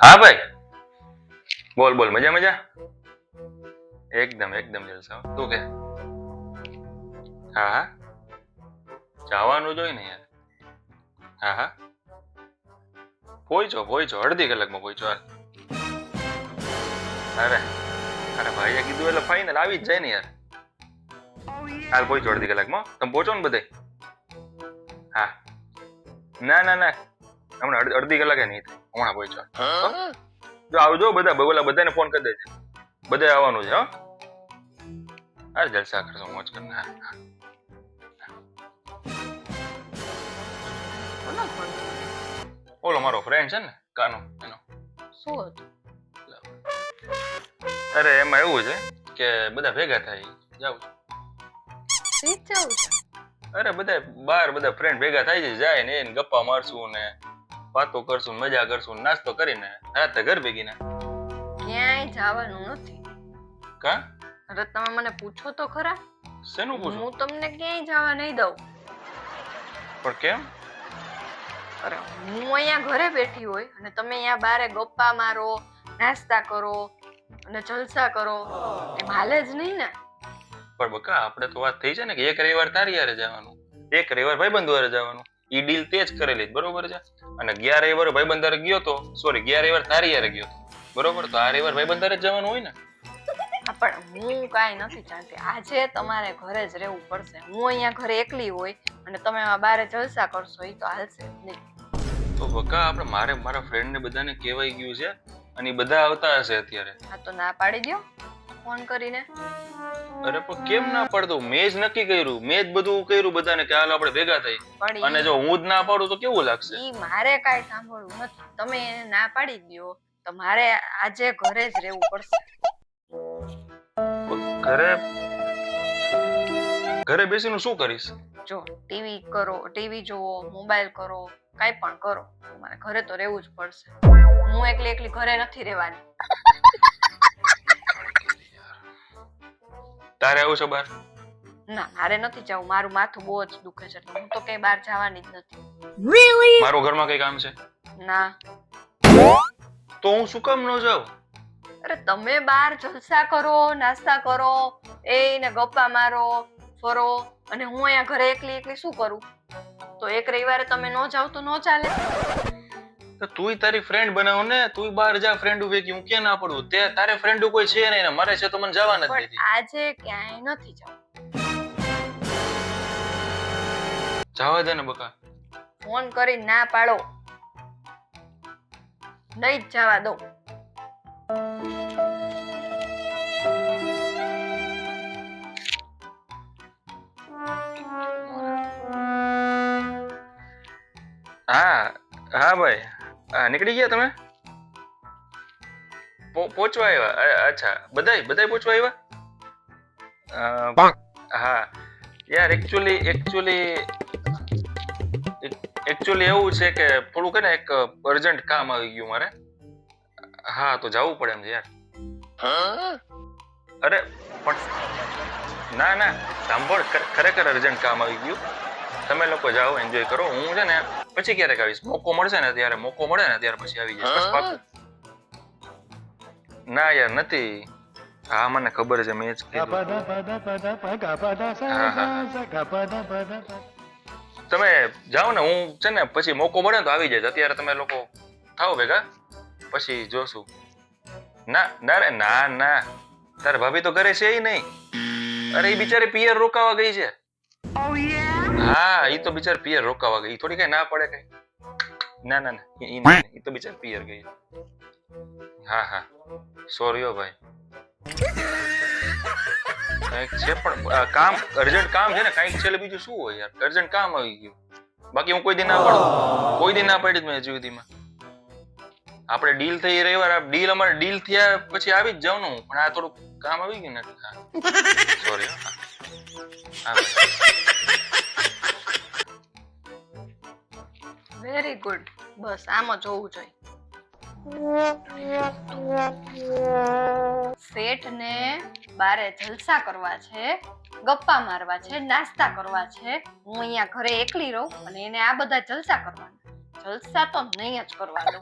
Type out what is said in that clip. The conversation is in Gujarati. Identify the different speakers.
Speaker 1: હા ભાઈ. બોલ બોલ, મજા મજા? એકદમ એકદમ જલસા. તું કે? હા હા. જવાનું જોઈ ને યાર. હા હા. પહોંચો પહોંચો અડધી કલાકમાં પહોંચો યાર અરે અરે ભાઈએ કીધું એટલે ફાઇનલ આવી જ જાય ને યાર. હાલ પહોંચો અડધી કલાકમાં. તમે પહોંચો ને બધે. હા. ના ના ના. હમણાં અડધી- કલાકે નહીં થાય. હમણાં પહોંચો હો? જો આવજો બધા બોલા બધાને ફોન કરી દેજે. બધા આવવાનું છે હા. હા જલસા કરશો મોજ કરીને હા ઓલો મારો ફ્રેન્ડ છે ને કાનો એનો.
Speaker 2: શું હતું?
Speaker 1: અરે એમાં એવું છે કે બધા ભેગા થાય જાવ
Speaker 2: છે.
Speaker 1: અરે બધા બાર બધા ફ્રેન્ડ ભેગા થાય છે જાય ને એને ગપ્પા મારશું ને વાતો કરશું મજા કરશું નાસ્તો કરીને રાતે ઘર ભેગી ને
Speaker 2: ક્યાંય જવાનું નથી.
Speaker 1: કા?
Speaker 2: અરે તમે મને પૂછો તો ખરા.
Speaker 1: શેનું પૂછો?
Speaker 2: હું તમને ક્યાંય જવા નહીં દઉં.
Speaker 1: પણ કેમ?
Speaker 2: અરે હું અહીંયા ઘરે બેઠી હોય અને તમે અહીંયા બારે ગપ્પા મારો નાસ્તા કરો અને જલસા કરો એ હાલે જ નહીં ને.
Speaker 1: પણ બકા આપણે તો વાત થઈ છે ને કે એક રવિવાર તારી હારે જવાનું એક રવિવાર ભાઈબંધ હારે જવાનું. ઈ ડીલ તે જ કરેલી બરોબર છે? અને ગયા રવિવાર ભાઈ હારે ગયો તો સોરી ગયા રવિવાર તારી યારે ગયો બરોબર? તો આ રવિવાર હારે જ જવાનું હોય ને?
Speaker 2: પણ હું કાંઈ નથી જાણતી આજે તમારે ઘરે જ રહેવું પડશે. હું અહીંયા ઘરે એકલી હોય અને તમે બારે જલસા કરશો એ તો હાલશે નહીં.
Speaker 1: તો બકા આપણે મારે મારા ફ્રેન્ડ ને બધાને કહેવાય ગયું છે અને બધા આવતા હશે અત્યારે.
Speaker 2: હા તો ના પાડી દો ફોન કરીને.
Speaker 1: અરે પણ કેમ ના પડતો? મેં જ નક્કી કર્યું. મેં જ બધું કર્યું બધાને કે હાલ આપણે ભેગા થઈ. અને જો હું જ ના પાડું તો કેવું લાગશે?
Speaker 2: ઈ મારે કાઈ સાંભળવું નથી. તમે એને ના પાડી દો તો મારે આજે ઘરે જ રહેવું પડશે.
Speaker 1: ઘરે ઘરે બેસીને શું કરીશ?
Speaker 2: જો ટીવી કરો ટીવી જોવો મોબાઈલ કરો કાંઈ પણ કરો. મારે ઘરે તો રહેવું જ પડશે. હું એકલી એકલી ઘરે નથી રહેવાની.
Speaker 1: તારે આવું છે બહાર?
Speaker 2: ના મારે નથી જવું. મારું માથું બહુ જ દુખે છે એટલે હું તો કઈ બહાર જવાની જ નથી.
Speaker 1: મારું ઘરમાં કઈ કામ છે?
Speaker 2: ના.
Speaker 1: તો હું શું કામ ન જાઉં?
Speaker 2: અરે તમે બહાર જલસા કરો નાસ્તા કરો એને ગપ્પા મારો ફરો અને હું અહીંયા ઘરે એકલી એકલી શું કરું? તો એક રવિવારે તમે ન જાવ તો ન ચાલે.
Speaker 1: તો તુંય તારી ફ્રેન્ડ બનાવ ને તું બહાર જા ફ્રેન્ડ ભેગી હું કે ના પડું? તે તારે ફ્રેન્ડ કોઈ છે નહીં ને મારે છે તો મને જવા નથી દેતી.
Speaker 2: આજે ક્યાંય નથી જવું.
Speaker 1: જવા દે ને બકા.
Speaker 2: ફોન કરી ના પાડો. નહીં જવા દો
Speaker 1: હા હા ભાઈ. હા નીકળી ગયા તમે? પહોંચવા આવ્યા. અચ્છા બધાય બધાય પહોંચવા આવ્યા? હા. યાર એકચ્યુઅલી એકચ્યુઅલી એકચ્યુઅલી એવું છે કે થોડુંક છે ને એક અર્જન્ટ કામ આવી ગયું મારે. હા તો જવું પડે એમ છે યાર. અરે પણ ના ના સાંભળ ખરેખર અર્જન્ટ કામ આવી ગયું. તમે લોકો જાઓ એન્જોય કરો. હું છે ને પછી ક્યારેક આવીશ? મોકો મળશે ને ત્યારે? મોકો મળે ને ત્યારે પછી આવી જઈશ? ના યાર નથી. હા મને ખબર છે મેં જ તમે જાઓ ને હું છે ને પછી મોકો મળે ને તો આવી જાય અત્યારે તમે લોકો થાવ ભેગા? પછી જોશું. ના ના રે ના ના. તારે ભાભી તો ઘરે છે નહીં. અરે એ બિચારી પિયર રોકાવા ગઈ છે. હા એ તો બિચાર પિયર રોકાવા ગઈ. થોડી કઈ ના પડે કઈ. ના ના ઈ- ના, ઈ તો બિચાર પિયર ગઈ. હા હા. સોરી હો ભાઈ. કંઈક છે પણ કામ, અર્જન્ટ કામ છે ને, કંઈક છેલ્લે બીજું શું હોય યાર? અર્જન્ટ કામ આવી ગયું. બાકી હું કોઈ દી ના પડું. કોઈ દી ના પાડી જ મેં જીવતીમાં આપણે ડીલ થઈ રવિવાર ડીલ અમારે ડીલ થયા પછી આવી જ જવાનું, પણ આ થોડું કામ આવી ગયું ને સોરી
Speaker 2: વેરી ગુડ બસ, આમ જ હોવું જોઈએ. શેઠ ને બારે જલસા કરવા છે, ગપ્પા મારવા છે, નાસ્તા કરવા છે. હું અહીંયા ઘરે એકલી રહું અને એને આ બધા જલસા કરવાના. જલસા તો નહીં જ કરવા દઉં